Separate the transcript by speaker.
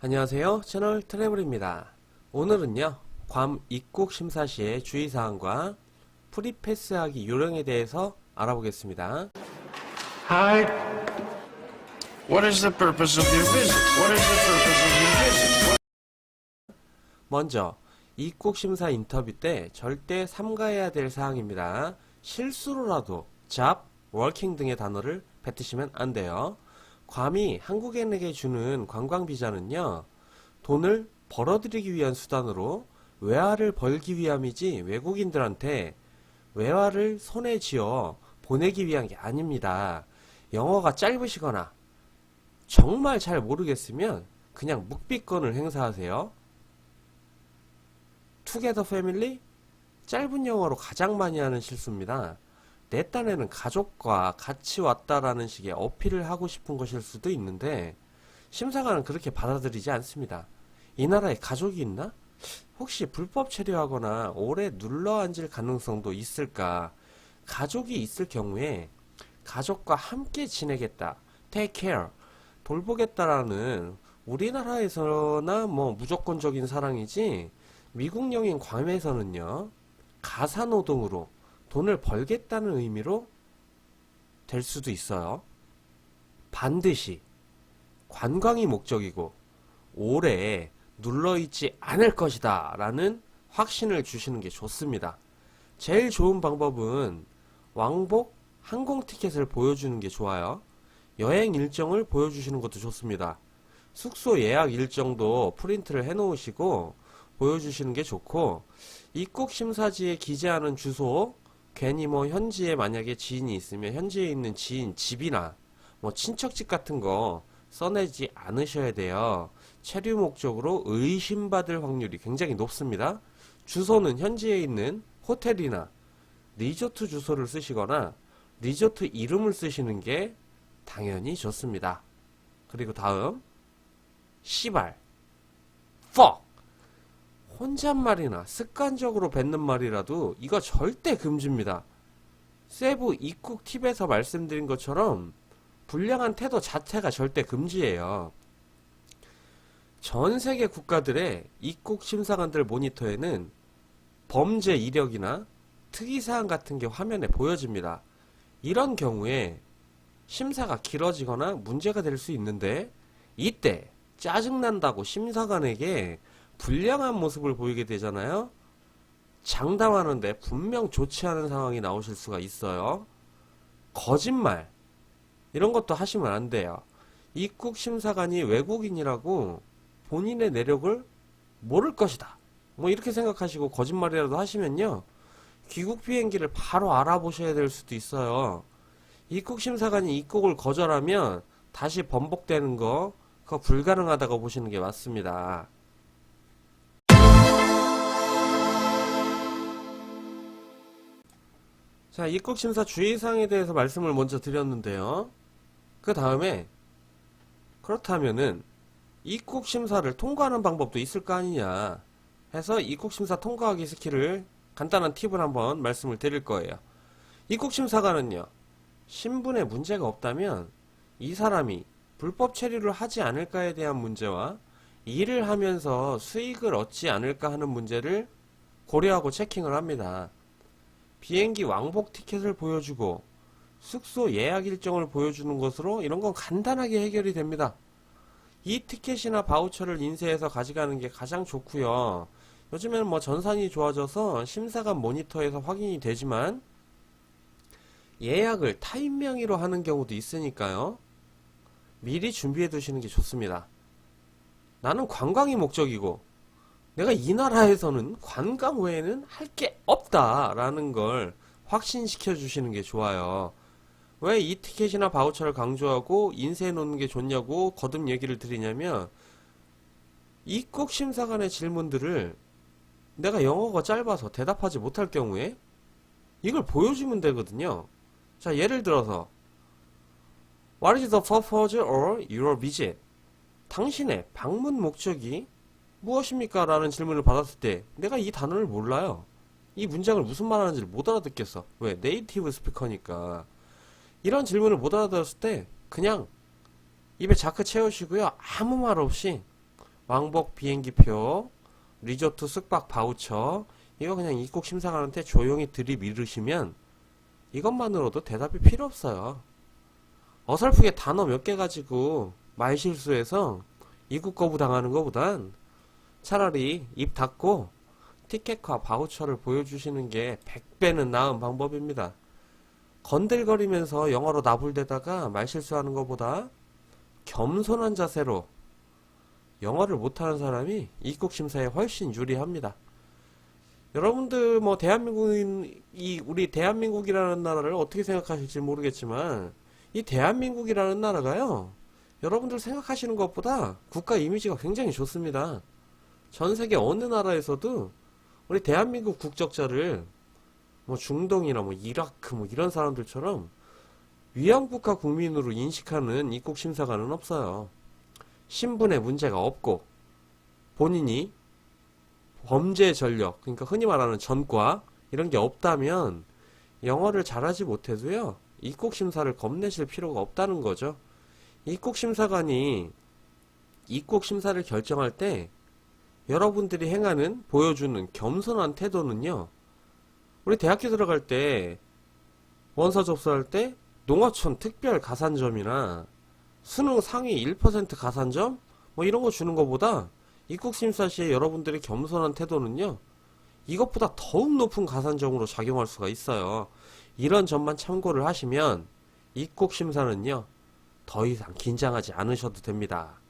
Speaker 1: 안녕하세요. 채널 트래블입니다. 오늘은요, 괌 입국 심사 시의 주의사항과 프리패스하기 요령에 대해서 알아보겠습니다.
Speaker 2: Hi. What is the purpose of your visit? What is the purpose of your visit?
Speaker 1: 먼저, 입국 심사 인터뷰 때 절대 삼가해야 될 사항입니다. 실수로라도 잡, 워킹 등의 단어를 뱉으시면 안 돼요. 괌이 한국인에게 주는 관광 비자는요, 돈을 벌어들이기 위한 수단으로 외화를 벌기 위함이지 외국인들한테 외화를 손에 쥐어 보내기 위한 게 아닙니다. 영어가 짧으시거나 정말 잘 모르겠으면 그냥 묵비권을 행사하세요. 투게더 패밀리? 짧은 영어로 가장 많이 하는 실수입니다. 내 딴에는 가족과 같이 왔다라는 식의 어필을 하고 싶은 것일 수도 있는데 심사관은 그렇게 받아들이지 않습니다. 이 나라에 가족이 있나? 혹시 불법 체류하거나 오래 눌러 앉을 가능성도 있을까? 가족이 있을 경우에 가족과 함께 지내겠다. take care. 돌보겠다라는 우리나라에서나 뭐 무조건적인 사랑이지 미국령인 괌에서는요. 가사노동으로 돈을 벌겠다는 의미로 될 수도 있어요. 반드시 관광이 목적이고 오래 눌러있지 않을 것이다 라는 확신을 주시는 게 좋습니다. 제일 좋은 방법은 왕복 항공 티켓을 보여주는 게 좋아요. 여행 일정을 보여주시는 것도 좋습니다. 숙소 예약 일정도 프린트를 해 놓으시고 보여주시는 게 좋고 입국 심사지에 기재하는 주소 괜히 뭐 현지에 만약에 지인이 있으면 현지에 있는 지인 집이나 뭐 친척집 같은 거 써내지 않으셔야 돼요. 체류 목적으로 의심받을 확률이 굉장히 높습니다. 주소는 현지에 있는 호텔이나 리조트 주소를 쓰시거나 리조트 이름을 쓰시는 게 당연히 좋습니다. 그리고 다음 시발 fuck 혼잣말이나 습관적으로 뱉는 말이라도 이거 절대 금지입니다. 세부 입국 팁에서 말씀드린 것처럼 불량한 태도 자체가 절대 금지예요. 전 세계 국가들의 입국 심사관들 모니터에는 범죄 이력이나 특이사항 같은 게 화면에 보여집니다. 이런 경우에 심사가 길어지거나 문제가 될 수 있는데 이때 짜증난다고 심사관에게 불량한 모습을 보이게 되잖아요. 장담하는데 분명 좋지 않은 상황이 나오실 수가 있어요. 거짓말 이런 것도 하시면 안 돼요. 입국 심사관이 외국인이라고 본인의 내력을 모를 것이다. 뭐 이렇게 생각하시고 거짓말이라도 하시면요. 귀국 비행기를 바로 알아보셔야 될 수도 있어요. 입국 심사관이 입국을 거절하면 다시 번복되는 거 그거 불가능하다고 보시는 게 맞습니다. 자, 입국 심사 주의사항에 대해서 말씀을 먼저 드렸는데요. 그 다음에 그렇다면은 입국 심사를 통과하는 방법도 있을 거 아니냐 해서 입국 심사 통과하기 스킬을 간단한 팁을 한번 말씀을 드릴 거예요. 입국 심사관은요. 신분에 문제가 없다면 이 사람이 불법 체류를 하지 않을까에 대한 문제와 일을 하면서 수익을 얻지 않을까 하는 문제를 고려하고 체킹을 합니다. 비행기 왕복 티켓을 보여주고 숙소 예약 일정을 보여주는 것으로 이런 건 간단하게 해결이 됩니다. 이 티켓이나 바우처를 인쇄해서 가져가는 게 가장 좋고요. 요즘에는 뭐 전산이 좋아져서 심사관 모니터에서 확인이 되지만 예약을 타인 명의로 하는 경우도 있으니까요. 미리 준비해 두시는 게 좋습니다. 나는 관광이 목적이고 내가 이 나라에서는 관광 외에는 할 게 없 다라는 걸 확신시켜 주시는 게 좋아요. 왜 이 티켓이나 바우처를 강조하고 인쇄해 놓는 게 좋냐고 거듭 얘기를 드리냐면 입국 심사관의 질문들을 내가 영어가 짧아서 대답하지 못할 경우에 이걸 보여주면 되거든요. 자, 예를 들어서 What is the purpose or your visit? 당신의 방문 목적이 무엇입니까? 라는 질문을 받았을 때 내가 이 단어를 몰라요. 이 문장을 무슨 말 하는지를 못 알아듣겠어. 왜? 네이티브 스피커니까. 이런 질문을 못 알아들었을 때 그냥 입에 자크 채우시고요. 아무 말 없이 왕복 비행기표, 리조트 숙박 바우처 이거 그냥 입국 심사관한테 조용히 들이밀으시면 이것만으로도 대답이 필요 없어요. 어설프게 단어 몇 개 가지고 말 실수해서 입국 거부 당하는 것보단 차라리 입 닫고 티켓과 바우처를 보여주시는 게 100배는 나은 방법입니다. 건들거리면서 영어로 나불대다가 말 실수하는 것보다 겸손한 자세로 영어를 못하는 사람이 입국 심사에 훨씬 유리합니다. 여러분들 뭐 대한민국인 이 우리 대한민국이라는 나라를 어떻게 생각하실지 모르겠지만 이 대한민국이라는 나라가요. 여러분들 생각하시는 것보다 국가 이미지가 굉장히 좋습니다. 전 세계 어느 나라에서도 우리 대한민국 국적자를 뭐 중동이나 뭐 이라크 뭐 이런 사람들처럼 위안국가 국민으로 인식하는 입국 심사관은 없어요. 신분에 문제가 없고 본인이 범죄 전력, 그러니까 흔히 말하는 전과 이런 게 없다면 영어를 잘하지 못해도요. 입국 심사를 겁내실 필요가 없다는 거죠. 입국 심사관이 입국 심사를 결정할 때 여러분들이 행하는 보여주는 겸손한 태도는요. 우리 대학교 들어갈 때 원서 접수할 때 농어촌 특별 가산점이나 수능 상위 1% 가산점 뭐 이런 거 주는 것보다 입국 심사 시에 여러분들의 겸손한 태도는요. 이것보다 더욱 높은 가산점으로 작용할 수가 있어요. 이런 점만 참고를 하시면 입국 심사는요. 더 이상 긴장하지 않으셔도 됩니다.